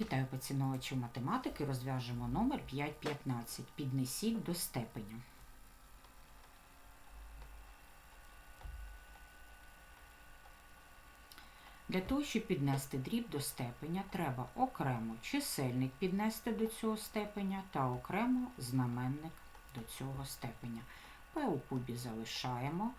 Вітаю поціновувачів математики. Розв'яжемо номер 515. Піднесіть до степеня. Для того, щоб піднести дріб до степеня, треба окремо чисельник піднести до цього степеня та окремо знаменник до цього степеня. P у кубі залишаємо.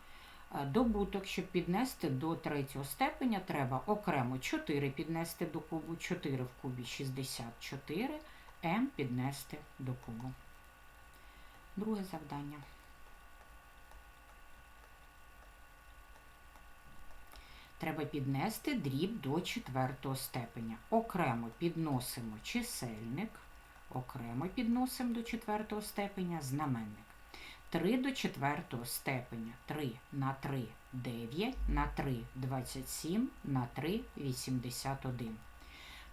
Е, Добуток, щоб піднести до третього степеня, треба окремо 4 піднести до кубу, 4 в кубі 64, m піднести до кубу. Друге завдання. Треба піднести дріб до четвертого степеня. Окремо підносимо чисельник, окремо підносимо до четвертого степеня знаменник. 3 до четвертого степеня 3 на 3 9 на 3 27 на 3 81.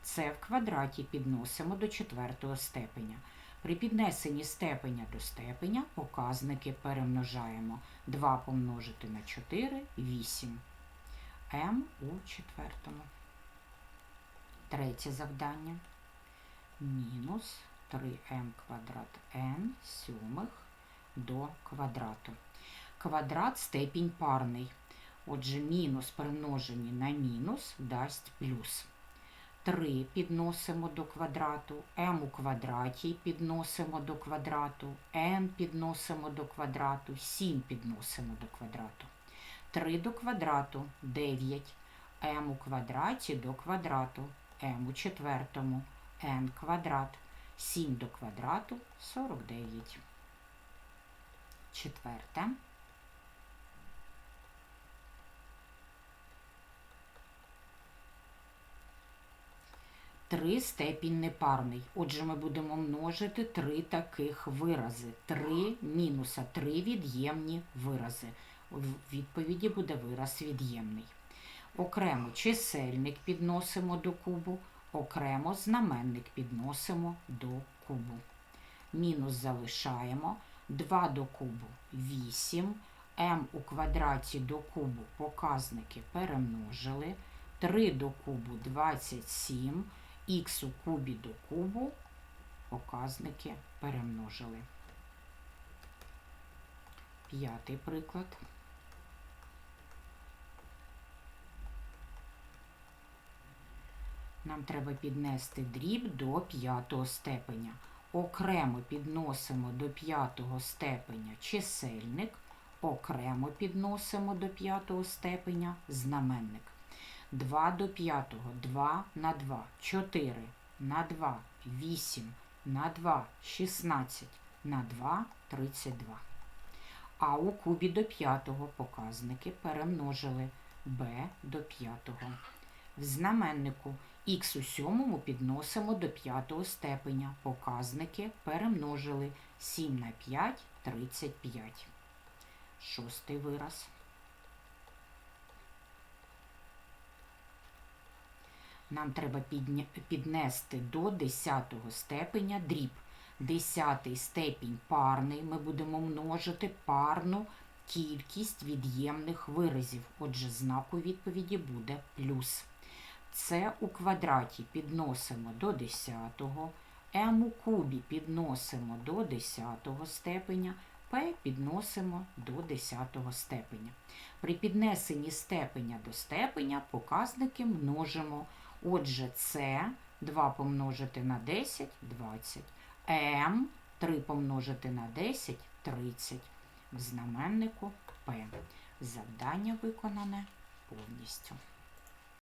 Це в квадраті підносимо до четвертого степеня. При піднесенні степеня до степеня показники перемножаємо. 2 помножити на 4 8. m у четвертому. Третє завдання. Мінус 3m квадрат n сьомих до квадрату. Квадрат степінь парний. Отже, мінус примножені на мінус дасть плюс. 3 підносимо до квадрату, m у квадраті підносимо до квадрату, n підносимо до квадрату, 7 підносимо до квадрату. 3 до квадрату 9, m у квадраті до квадрату, m у четвертому, n квадрат, 7 до квадрату 49. Четверте. Три степінь непарний. Отже, ми будемо множити три таких вирази. Три мінуса, три від'ємні вирази. В відповіді буде вираз від'ємний. Окремо чисельник підносимо до кубу, окремо знаменник підносимо до кубу. Мінус залишаємо. 2 до кубу 8, m у квадраті до кубу показники перемножили, 3 до кубу 27, х у кубі до кубу показники перемножили. П'ятий приклад. Нам треба піднести дріб до п'ятого степеня окремо підносимо до п'ятого степеня чисельник, окремо підносимо до п'ятого степеня знаменник. 2 до п'ятого 2 на 2, 4 на 2, 8 на 2, 16 на 2, 32. А у кубі до п'ятого показники перемножили b до п'ятого. В знаменнику х у сьомому підносимо до п'ятого степеня. Показники перемножили 7 на 5 35. Шостий вираз. Нам треба піднести до 10 степеня дріб. Десятий степінь парний. Ми будемо множити парну кількість від'ємних виразів. Отже, знак у відповіді буде плюс. Це у квадраті підносимо до 10, М у кубі підносимо до 10 степеня, П підносимо до 10 степеня. При піднесенні степеня до степеня показники множимо. Отже, С 2 помножити на 10 20. М 3 помножити на 10 30. В знаменнику П. Завдання виконане повністю.